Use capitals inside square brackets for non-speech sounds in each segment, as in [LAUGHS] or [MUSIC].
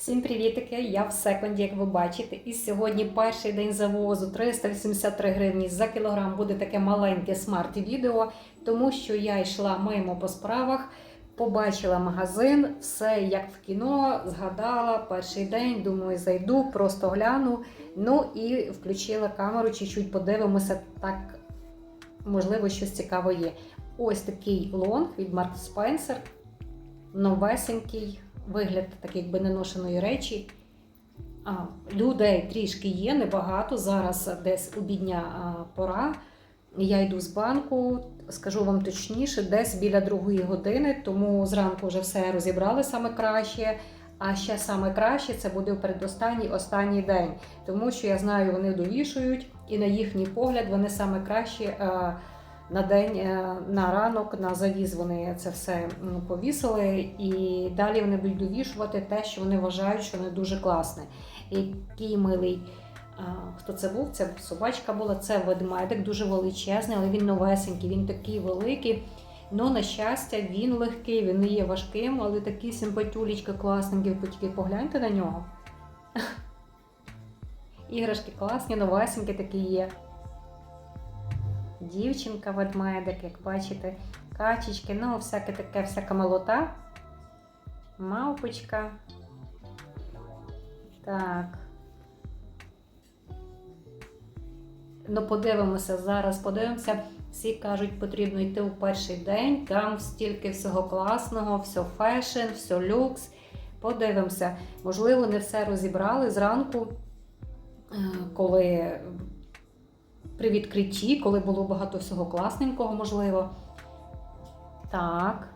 Всім привітики! Я в секунді, як ви бачите. І сьогодні перший день завозу 383 гривні за кілограм буде таке маленьке смарт-відео, тому що я йшла мимо по справах, побачила магазин, все як в кіно, згадала перший день, думаю, зайду, просто гляну. Ну і включила камеру, чуть-чуть подивимося, так можливо, щось цікаве є. Ось такий лонг від Марк Спенсер, новесенький вигляд так якби неношеної речі. А, людей трішки є, небагато. Зараз десь обідня пора. Я йду з банку, скажу вам точніше, десь біля другої години, тому зранку вже все розібрали саме краще. А ще саме краще це буде в передостанній останній день, тому що я знаю, вони довішують, і на їхній погляд вони саме краще на день, е, на ранок, на завіз вони це все повісили, і далі вони будуть довішувати те, що вони вважають, що не дуже класне. Який милий. Хто це був? Це собачка була, це ведмедик, дуже величезний, але він новесенький, він такий великий. Ну, на щастя, він легкий, він не є важким, але такий симпатюлічка класненький, тільки погляньте на нього. [LAUGHS] Іграшки класні, новесенькі такі є. Дівчинка ведмедик, як бачите, качечки, ну, всяке таке, всяка молота. Мавпочка. Так. Ну, подивимося зараз, подивимося. Всі кажуть, потрібно йти у перший день, там стільки всього класного, все фешн, все люкс. Подивимося. Можливо, не все розібрали зранку, е, коли при відкритті, коли було багато всього класненького, можливо. Так.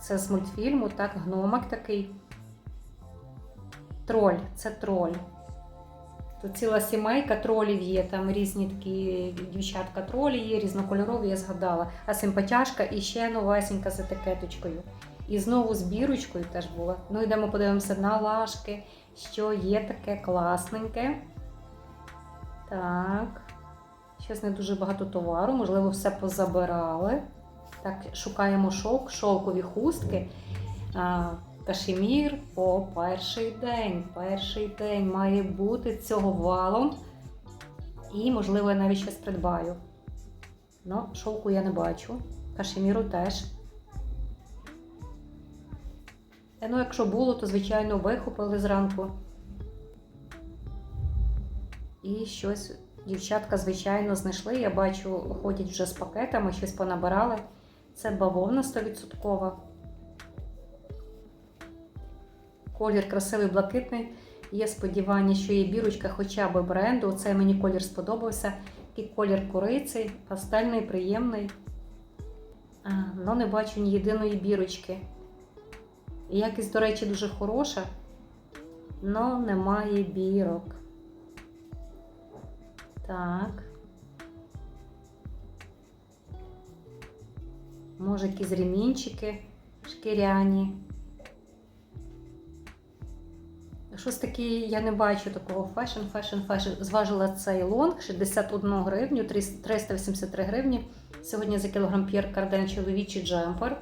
Це з мультфільму, так, гномик такий. Троль, це троль. Тут ціла сімейка тролів є, там різні такі дівчатка тролі є, різнокольорові, я згадала. А симпатяшка і ще новесенька з етикеточкою. І знову з бірочкою теж була. Ну, йдемо подивимося на лашки, що є таке класненьке. Так. Щось не дуже багато товару, можливо, все позабирали. Так, шукаємо шовк, шовкові хустки. А, Кашемір по перший день. Перший день має бути цього валом. І, можливо, я навіть щось придбаю. Ну, шовку я не бачу. Кашеміру теж. Ну, якщо було, то, звичайно, вихопили зранку. І щось дівчатка, звичайно, знайшли. Я бачу, ходять вже з пакетами, щось понабирали. Це бавовна 100%. Колір красивий блакитний. Є сподівання, що є бірочка хоча б бренду. Оцей мені колір сподобався. Такий колір кориці, пастельний, приємний. А, ну, не бачу ні єдиної бірочки. Якість, до речі, дуже хороша, але немає бірок. Так. Може, якісь ремінчики шкіряні. Щось таке, я не бачу такого фешн, фешн, фешн. Зважила цей лонг 61 гривню, 383 гривні. Сьогодні за кілограм П'єр Карден чоловічий джемпер.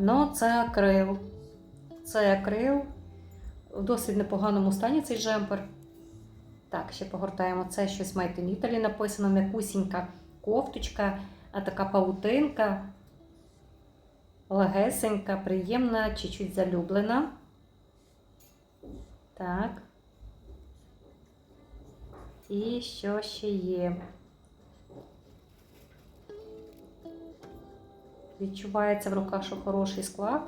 Ну, це акрил. Це акрил. В досить непоганому стані цей джемпер. Так, ще погортаємо. Це щось Made in Italy написано, м'якусінька кофточка, а така паутинка. Легесенька, приємна, чуть-чуть залюблена. Так. І що ще є? Відчувається в руках, що хороший склад.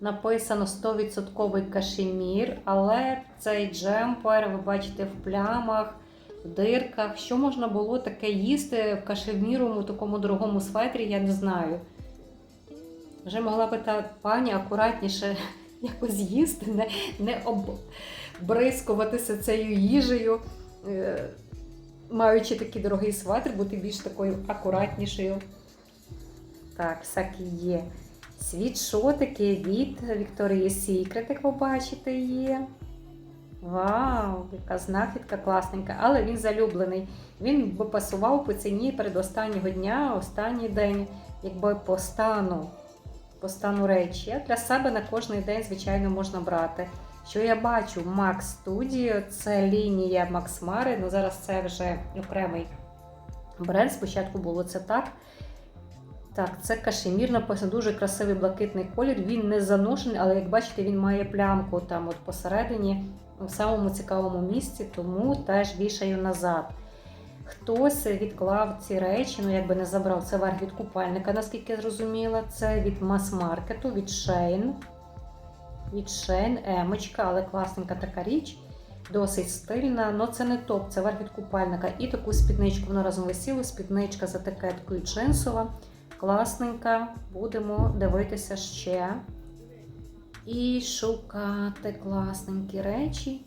Написано 100% кашемір, але цей джемпер, ви бачите, в плямах, в дирках. Що можна було таке їсти в кашеміровому такому дорогому светрі, я не знаю. Вже могла би та пані акуратніше [LAUGHS] якось їсти, не, не обрискуватися цією їжею, е, маючи такий дорогий светр, бути більш такою акуратнішою. Так, всякі є. Світшотики від Victoria's Secret, як ви бачите, є. Вау, яка знахідка класненька, але він залюблений. Він би пасував по ціні перед останнього дня, останній день, якби по стану. по стану речі. А для себе на кожний день, звичайно, можна брати. Що я бачу, Max Studio це лінія Max Mara, ну зараз це вже окремий бренд. Спочатку було це так. Так, це кашемір, написано дуже красивий блакитний колір. Він не заношений, але як бачите, він має плямку там от посередині, в самому цікавому місці, тому теж вішаю назад. Хтось відклав ці речі, ну якби не забрав це верх від купальника, наскільки я зрозуміла. Це від мас-маркету, від Shein. Від Shein, емочка, але класненька така річ. Досить стильна, але це не топ, це верх від купальника. І таку спідничку воно разом висіло, спідничка з етикеткою джинсова. Класненька. Будемо дивитися ще. І шукати класненькі речі.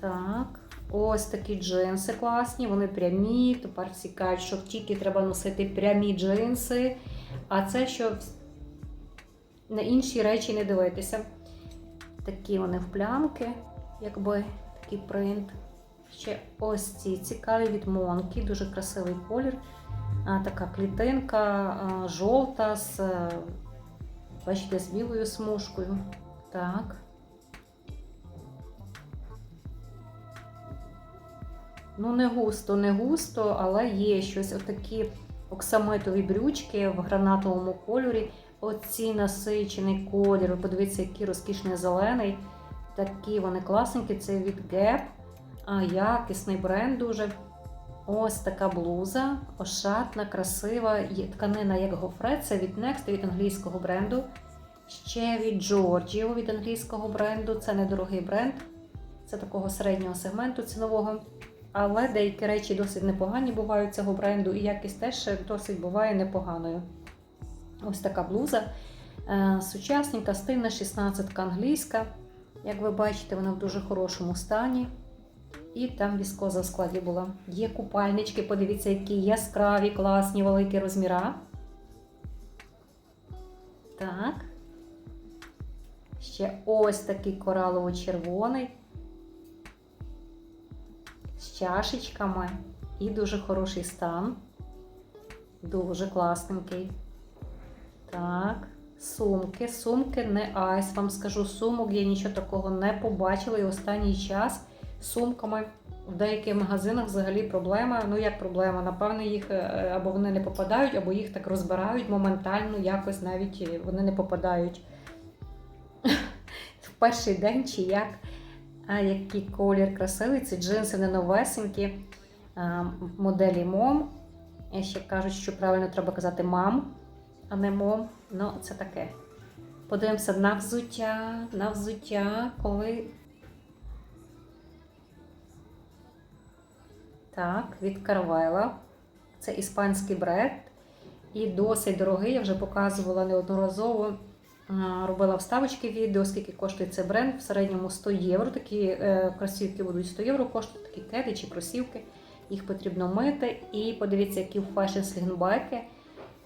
Так. Ось такі джинси класні, вони прямі. Тепер всі кажуть, що тільки треба носити прямі джинси. А це що на інші речі не дивитися. Такі вони в плямки, якби такий принт. Ще ось ці цікаві від Монкі, дуже красивий колір. Така клітинка жовта з, е, бачите, з білою смужкою. Так. Ну, не густо, не густо, але є щось отакі оксамитові брючки в гранатовому кольорі. Оці насичений колір. Подивіться, який розкішний зелений. Такі вони класненькі. Це від Gap. Якісний бренд дуже. Ось така блуза, ошатна, красива. Тканина як гофре, це від Next, від англійського бренду. Ще від Giorgio, від англійського бренду. Це недорогий бренд. Це такого середнього сегменту цінового. Але деякі речі досить непогані бувають цього бренду, і якість теж досить буває непоганою. Ось така блуза. Е, Сучасненька, стильна, 16 англійська. Як ви бачите, вона в дуже хорошому стані. І там віскоза в складі була. Є купальнички, подивіться, які яскраві, класні, великі розміра. Так. Ще ось такий коралово-червоний. З чашечками. І дуже хороший стан. Дуже класненький. Так, сумки. Сумки не айс. Вам скажу, сумок я нічого такого не побачила. І останній час сумками в деяких магазинах взагалі проблема. Ну, як проблема? Напевно, їх е, або вони не попадають, або їх так розбирають моментально, якось навіть е, вони не попадають [LAUGHS] в перший день чи як. А який колір красивий, ці джинси не новесенькі моделі мом. І ще кажуть, що правильно треба казати мам, а не мом. Ну, це таке. Подивимося на взуття, на взуття, коли. Так, від Карвела. Це іспанський бренд. І досить дорогий. Я вже показувала неодноразово. Робила вставочки відео, скільки коштує цей бренд. В середньому 100 євро. Такі е, кросівки будуть 100 євро коштувати, такі кеди чи кросівки. Їх потрібно мити. І подивіться, які в фешн слінгбеки.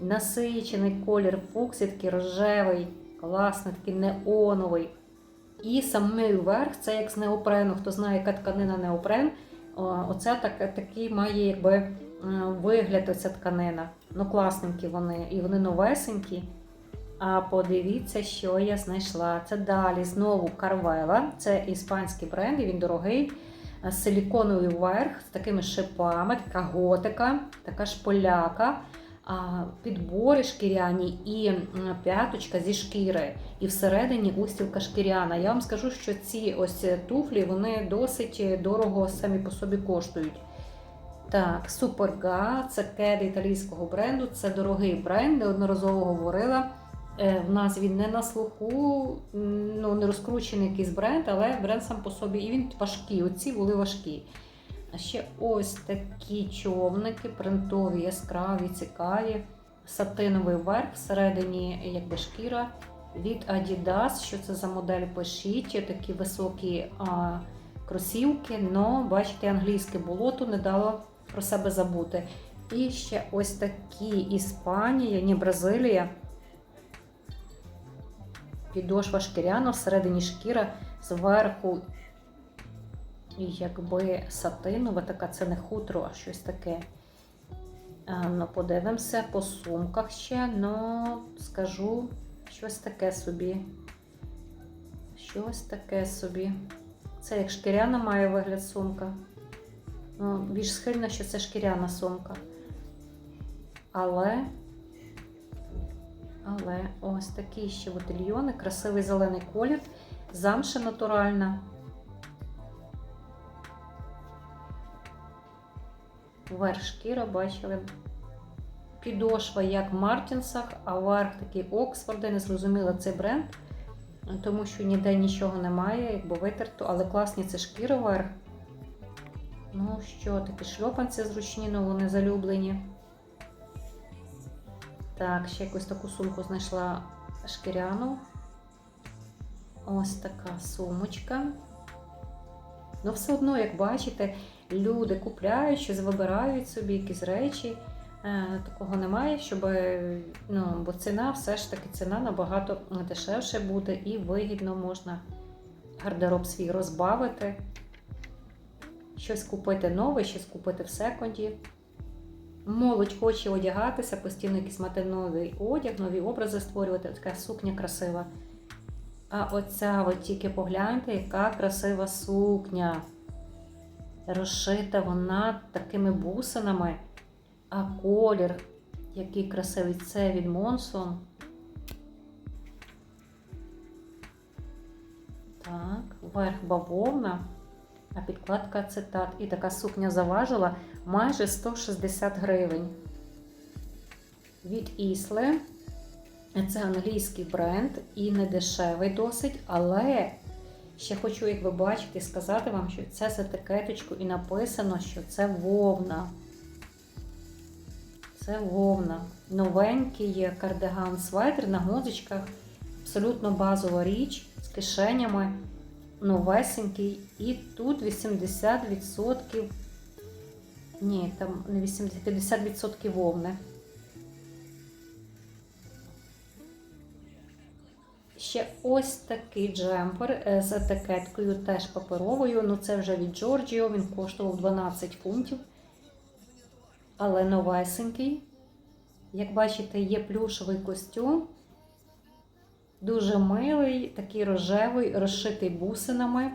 Насичений колір фуксі, такий рожевий, класний, такий неоновий. І самий верх це як з неопрену. Хто знає, яка тканина неопрен. Оце так, такий має якби е, вигляд оця тканина. Ну, класненькі вони. І вони новесенькі. А подивіться, що я знайшла. Це далі знову Карвела. Це іспанський бренд, і він дорогий. Е, Силіконовий верх з такими шипами, така готика, така шполяка, підбори шкіряні і п'яточка зі шкіри. І всередині устілка шкіряна. Я вам скажу, що ці ось туфлі вони досить дорого самі по собі коштують. Так, Superga, це кеди італійського бренду, це дорогий бренд, неодноразово говорила. Е, В нас він не на слуху, ну не розкручений якийсь бренд, але бренд сам по собі і він важкий. Оці були важкі. А ще ось такі човники, принтові, яскраві, цікаві. Сатиновий верх, всередині якби шкіра від Adidas. Що це за модель? Пишіть, такі високі а, кросівки, но бачите, англійське болото не дало про себе забути. І ще ось такі Іспанія, ні Бразилія. Підошва шкіряна, всередині шкіра, зверху, якби сатинова, така це не хутро, а щось таке. Ну, подивимося по сумках ще, ну скажу щось таке собі. Щось таке собі. Це як шкіряна має вигляд сумка. Ну, більш схильно, що це шкіряна сумка. Але, але ось такі ще ботильйони, красивий зелений колір, замша натуральна. Верх шкіра бачили. Підошва як в Мартінсах, а верх такий Оксфорди, не зрозуміла цей бренд, тому що ніде нічого немає, якби витерто, але класні це шкіра верх. Ну що, такі шльопанці зручні, ну вони залюблені. Так, ще якусь таку сумку знайшла шкіряну. Ось така сумочка. Ну, все одно, як бачите, люди купляють щось, вибирають собі якісь речі. Е, Такого немає, щоб, ну, бо ціна все ж таки ціна набагато дешевше буде і вигідно можна гардероб свій розбавити, щось купити нове, щось купити в секонді. Молодь хоче одягатися, постійно якийсь мати новий одяг, нові образи створювати. Така сукня красива. А оця от тільки погляньте, яка красива сукня. Розшита вона такими бусинами, а колір, який красивий, це від Монсон. Так, верх бавовна, а підкладка цитат. І така сукня заважила майже 160 гривень. Від Ісле. Це англійський бренд і не дешевий досить, але ще хочу, як ви бачите, сказати вам, що це з етикеточку і написано, що це вовна. Це вовна. Новенький є кардиган свайтер на гузочках. Абсолютно базова річ з кишенями. Новесенький. І тут 80%. Ні, там не 80, 50% вовни. Ще ось такий джемпер е, з етикеткою, теж паперовою. Ну це вже від Giorgio, він коштував 12 фунтів. Але новесенький. Як бачите, є плюшовий костюм. Дуже милий, такий рожевий, розшитий бусинами.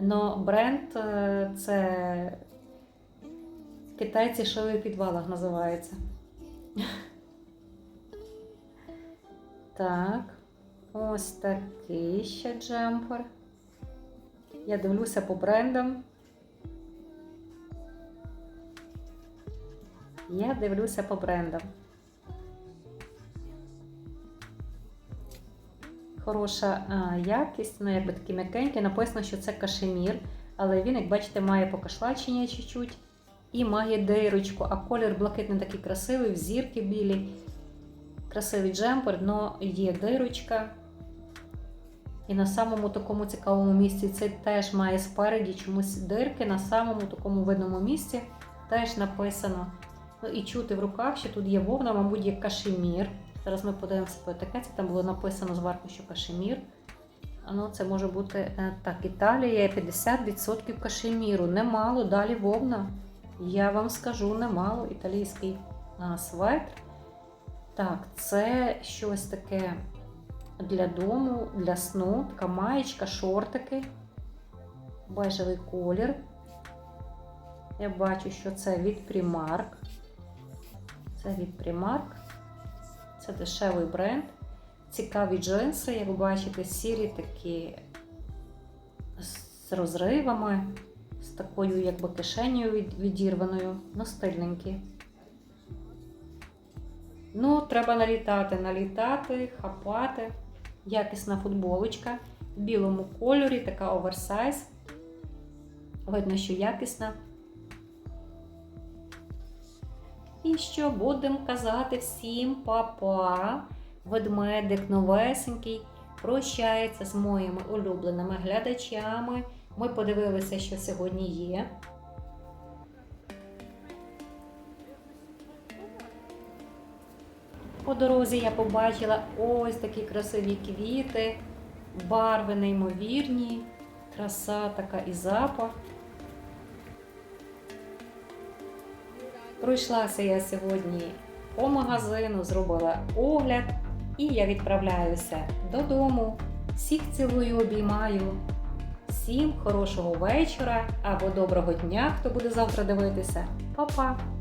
Но бренд е, це китайці шили в підвалах називається. Так, ось такий ще джемпер. Я дивлюся по брендам. Я дивлюся по брендам. Хороша а, якість, ну якби такі м'якенькі. Написано, що це кашемір, але він, як бачите, має покашлачення чуть-чуть і має дирочку, а колір блакитний такий красивий, в зірки білі. Красивий джемпер, але є дирочка. І на самому такому цікавому місці це теж має спереді чомусь дирки. На самому такому видному місці теж написано. Ну і чути в руках, що тут є вовна, мабуть, є кашемір. Зараз ми подивимося по етикетці, там було написано зверху, що кашемір. Ну, Це може бути е, так, Італія 50% кашеміру. Немало, далі вовна. Я вам скажу, немало італійський а, светр. Так, це щось таке для дому, для сну, така маєчка, шортики, бежевий колір. Я бачу, що це від Primark. Це від Primark. Це дешевий бренд. Цікаві джинси, як ви бачите, сірі такі з розривами, з такою якби кишенею відірваною, но стильненькі. Ну, треба налітати, налітати, хапати. Якісна футболочка в білому кольорі, така оверсайз. Видно, що якісна. І що будемо казати всім папа, ведмедик новесенький, прощається з моїми улюбленими глядачами. Ми подивилися, що сьогодні є. По дорозі я побачила ось такі красиві квіти, барви неймовірні, краса така і запах. Пройшлася я сьогодні по магазину, зробила огляд і я відправляюся додому. Всіх цілую, обіймаю. Всім хорошого вечора або доброго дня, хто буде завтра дивитися. Па-па!